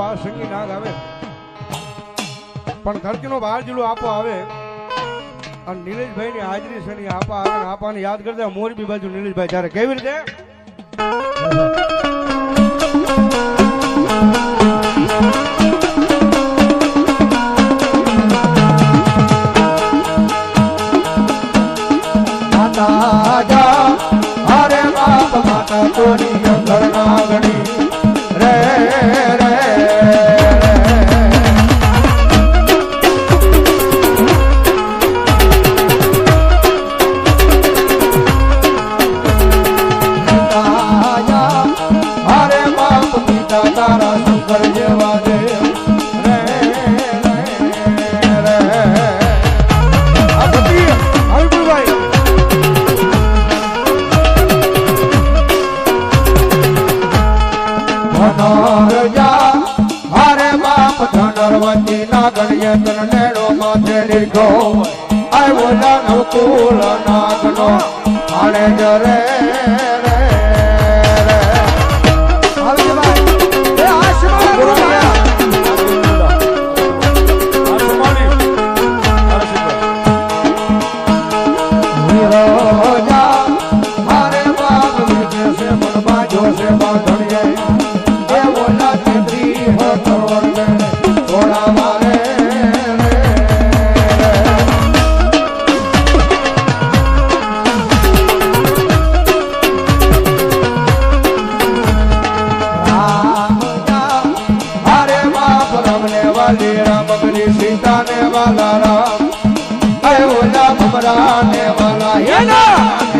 વાર સંગી નાગ આવે. પણ ખર્ચનો બહાર જેટલું આપો આવે. અને નીલેશભાઈ ની હાજરી છે ને આપા આવે આપાને યાદ કરતા મોરબી બાજુ નીલેશભાઈ જ્યારે કેવી રીતે? ધનરજા હારે બાપ ધનરવતી નાગણ્ય તન નેડો માથે લીધો આવ્યો નાનો કુલ નાગનો આણે જરે વાલી રામ બની સીતા ને વાલા રામ હે ઓલા ભમરા ને વાલા, હે ના! હે વાલા